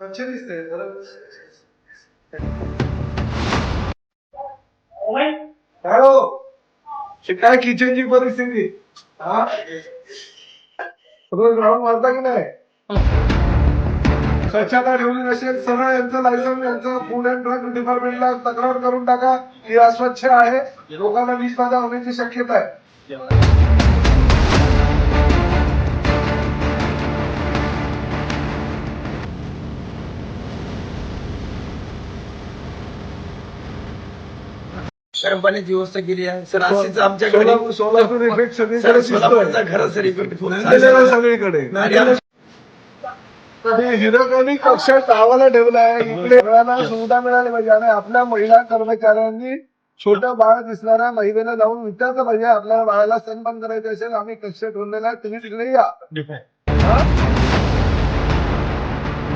स्वच्छ दिसतंय जरा काय किचनची परिस्थिती हा रोज राऊंड मारता की नाही स्वच्छता ठेवली नसेल सरळ यांचं लायसन यांचं फूड अँड ड्रग डिपार्टमेंटला तक्रार करून टाका ही अस्वच्छ आहे लोकांना विष बाधा होण्याची शक्यता आहे गरम पाण्याची व्यवस्था केली आहे. सर अशीच आमच्याकडे सोलापूर इफेक्ट सगळीकडे सोलापूरचा खरं सर इफेक्ट. सगळीकडे. हिरकणी कक्षात गावाला ठेवला आहे. इकडे सगळ्यांना सुविधा मिळाली पाहिजे. आणि आपल्या महिला कर्मचाऱ्यांनी छोटं बाळ दिसणाऱ्या महिलेला जाऊन विचारलं पाहिजे. आपल्याला बाळाला स्तनपान करायचं असेल आम्ही कक्ष ठेवलेला आहे. तुम्ही तिकडे या. हा?